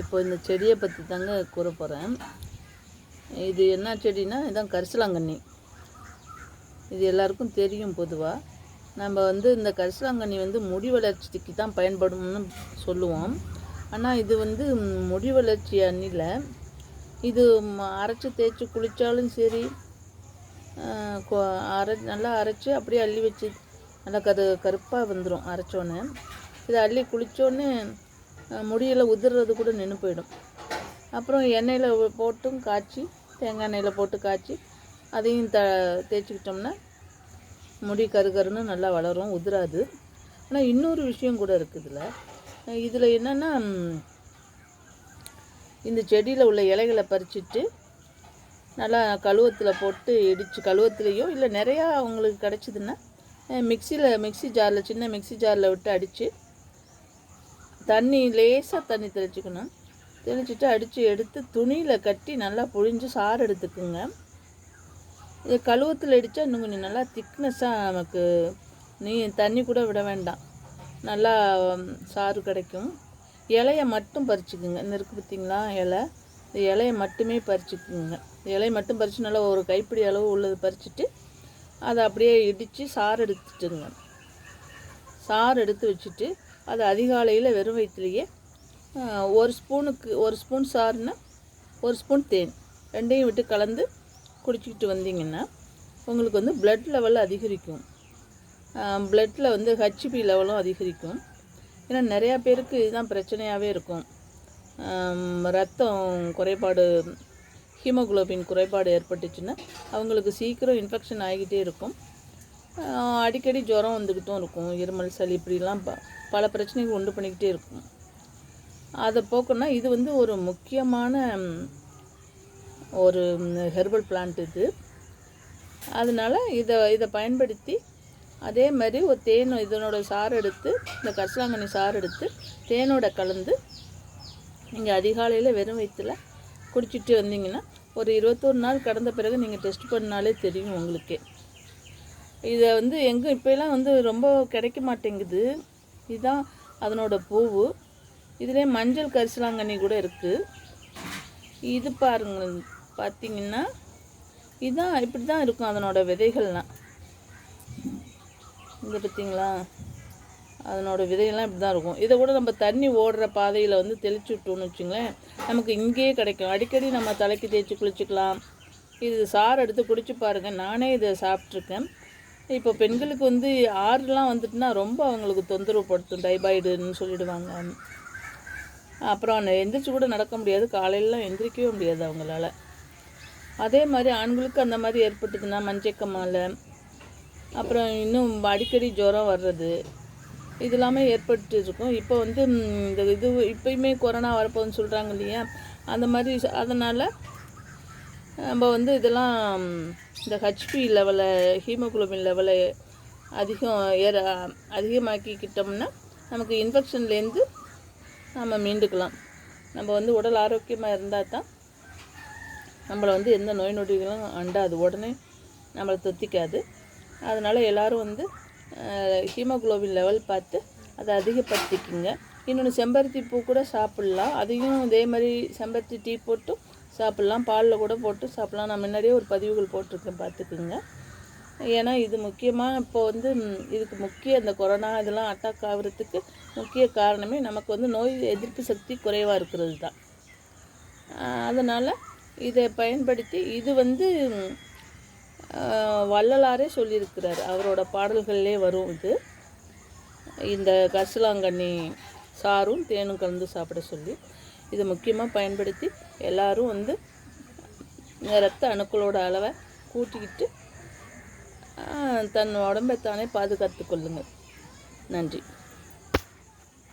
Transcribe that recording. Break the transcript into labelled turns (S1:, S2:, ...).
S1: இப்போ இந்த செடியை பற்றி தாங்க கூற போகிறேன் இது என்ன செடினா இதான் கரிசலாங்கண்ணி. இது எல்லாருக்கும் தெரியும் பொதுவாக நம்ம வந்து இந்த கரிசலாங்கண்ணி வந்து முடி வளர்ச்சிக்கு தான் பயன்படும்னு சொல்லுவோம். ஆனால் இது வந்து முடி வளர்ச்சி அண்ணில் இது அரைச்சி தேய்ச்சி குளித்தாலும் சரி அரை நல்லா அரைச்சி அப்படியே அள்ளி வச்சு நல்லா கரு கருப்பாக வந்துடும் அரைச்சோன்னே இதை அள்ளி குளித்தோன்னே முடியில் உதிர்றது கூட நின்று போயிடும். அப்புறம் எண்ணெயில் போட்டும் காய்ச்சி தேங்காய் எண்ணெயில் போட்டு காய்ச்சி அதையும் த தேய்ச்சிக்கிட்டோம்னா முடி கருகருன்னு நல்லா வளரும் உதிராது. ஆனால் இன்னொரு விஷயம் கூட இருக்குது இதில் இதில் என்னென்னா இந்த செடியில் உள்ள இலைகளை பறிச்சிட்டு நல்லா கழுவத்தில் போட்டு இடித்து கழுவத்துலேயோ இல்லை நிறையா அவங்களுக்கு கிடச்சிதுன்னா மிக்சியில் மிக்ஸி ஜாரில் சின்ன மிக்ஸி ஜாரில் விட்டு அடித்து தண்ணி லேசாக தண்ணி தெளிச்சுக்கணும். தெளிச்சிட்டு அடித்து எடுத்து துணியில் கட்டி நல்லா புழிஞ்சு சாறு எடுத்துக்குங்க. இது கழுவத்தில் அடித்தா இன்னும் கொஞ்சம் நல்லா திக்னஸ்ஸாக நமக்கு நீ தண்ணி கூட விட வேண்டாம். நல்லா சாறு கிடைக்கும். இலையை மட்டும் பறிச்சுக்குங்க. இந்த இருக்குது பார்த்தீங்களா இலை? இந்த இலையை மட்டுமே பறிச்சுக்குங்க. இலையை மட்டும் பறித்து நல்லா ஒரு கைப்பிடி அளவு உள்ளது பறிச்சுட்டு அதை அப்படியே இடித்து சாறு எடுத்துட்டுங்க. சாறு எடுத்து வச்சுட்டு அது அதிகாலையில் வெறும் வயிற்றுலையே ஒரு ஸ்பூனுக்கு ஒரு ஸ்பூன் சாருன்னா ஒரு ஸ்பூன் தேன். ரெண்டையும் விட்டு கலந்து குடிச்சிக்கிட்டு வந்தீங்கன்னா உங்களுக்கு வந்து பிளட் லெவல் அதிகரிக்கும். பிளட்டில் வந்து ஹெச்பி லெவலும் அதிகரிக்கும். ஏன்னா நிறையா பேருக்கு இதுதான் பிரச்சனையாகவே இருக்கும். ரத்தம் குறைபாடு ஹீமோகுளோபின் குறைபாடு ஏற்பட்டுச்சுன்னா அவங்களுக்கு சீக்கிரம் இன்ஃபெக்ஷன் ஆகிக்கிட்டே இருக்கும். அடிக்கடி ஜுரம் வந்துக்கிட்டும் இருக்கும். இருமல் சளி இப்படிலாம் பல பிரச்சனைகள் உண்டு பண்ணிக்கிட்டே இருக்கும். அதை போக்குன்னா இது வந்து ஒரு முக்கியமான ஒரு ஹெர்பல் பிளான்ட் இது. அதனால் இதை இதை பயன்படுத்தி அதே மாதிரி ஒரு தேன் இதனோட சாறு எடுத்து இந்த கரிசலாங்கண்ணி சாறு எடுத்து தேனோட கலந்து நீங்கள் அதிகாலையில் வெறும் வயிற்றுல குடிச்சிட்டு வந்தீங்கன்னா ஒரு இருபத்தோரு நாள் கடந்த பிறகு நீங்கள் டெஸ்ட் பண்ணாலே தெரியும் உங்களுக்கே. இதை வந்து எங்கே இப்போலாம் வந்து ரொம்ப கிடைக்க மாட்டேங்குது. இதுதான் அதனோட பூவு. இதுலேயே மஞ்சள் கரிசலாங்கண்ணி கூட இருக்குது இது பாருங்க பார்த்தீங்கன்னா இதுதான் இப்படி தான் இருக்கும் அதனோட விதைகள்லாம். இது பார்த்தீங்களா அதனோட விதையெல்லாம் இப்படி தான் இருக்கும். இதை கூட நம்ம தண்ணி ஓடுற பாதையில் வந்து தெளிச்சு விட்டோம்னு வச்சுங்களேன் நமக்கு இங்கேயே கிடைக்கும். அடிக்கடி நம்ம தலைக்கு தேய்ச்சி குளிச்சுக்கலாம். இது சாறு எடுத்து குடிச்சு பாருங்கள் நானே இதை சாப்பிட்ருக்கேன் இப்போ பெண்களுக்கு வந்து ஆறுலாம் வந்துட்டுனா ரொம்ப அவங்களுக்கு தொந்தரவு படுத்தும் டைபாய்டுன்னு சொல்லிடுவாங்க. அப்புறம் எந்திரிச்சு கூட நடக்க முடியாது. காலையிலலாம் எந்திரிக்கவே முடியாது அவங்களால. அதே மாதிரி ஆண்களுக்கு அந்த மாதிரி ஏற்பட்டதுன்னா மஞ்சக்கம்மால் அப்புறம் இன்னும் அடிக்கடி ஜுரம் வர்றது இது எல்லாமே ஏற்பட்டு இருக்கும். இப்போ வந்து இந்த இது இப்பயுமே கொரோனா வரப்போகுதுன்னு சொல்கிறாங்க இல்லையா? அந்த மாதிரி அதனால் நம்ம வந்து இதெல்லாம் இந்த ஹெச்பி லெவலை ஹீமோகுளோபின் லெவலை அதிகம் ஏற அதிகமாக்கிக்கிட்டோம்னா நமக்கு இன்ஃபெக்ஷன்லேருந்து நம்ம மீண்டுக்கலாம். நம்ம வந்து உடல் ஆரோக்கியமாக இருந்தால் தான் நம்மளை வந்து எந்த நோய் நொடிகளும் அண்டாது. உடனே நம்மளை தொத்திக்காது. அதனால் எல்லோரும் வந்து ஹீமோகுளோபின் லெவல் பார்த்து அதை அதிகப்படுத்திக்கிங்க. இன்னொன்று செம்பருத்தி பூ கூட சாப்பிட்லாம். அதையும் இதே மாதிரி செம்பருத்தி டீ போட்டும் சாப்பிட்லாம். பாலில் கூட போட்டு சாப்பிட்லாம். நான் முன்னாடியே ஒரு பதிவுகள் போட்டிருக்கேன். பார்த்துக்குங்க. ஏன்னா இது முக்கியமாக இப்போ வந்து இதுக்கு முக்கிய இந்த கொரோனா இதெல்லாம் அட்டாக் ஆகிறதுக்கு முக்கிய காரணமே நமக்கு வந்து நோய் எதிர்ப்பு சக்தி குறைவாக இருக்கிறது தான். அதனால் இதை பயன்படுத்தி இது வந்து வள்ளலாரே சொல்லியிருக்கிறார். அவரோட பாடல்கள்லே வரும் இது. இந்த கரிசலாங்கண்ணி சாரும் தேனும் கலந்து சாப்பிட சொல்லி. இதை முக்கியமாக பயன்படுத்தி எல்லோரும் வந்து ரத்த அணுக்களோட அளவை கூட்டிக்கிட்டு தன் உடம்பை தானே பாதுகாத்து கொள்ளுங்கள். நன்றி.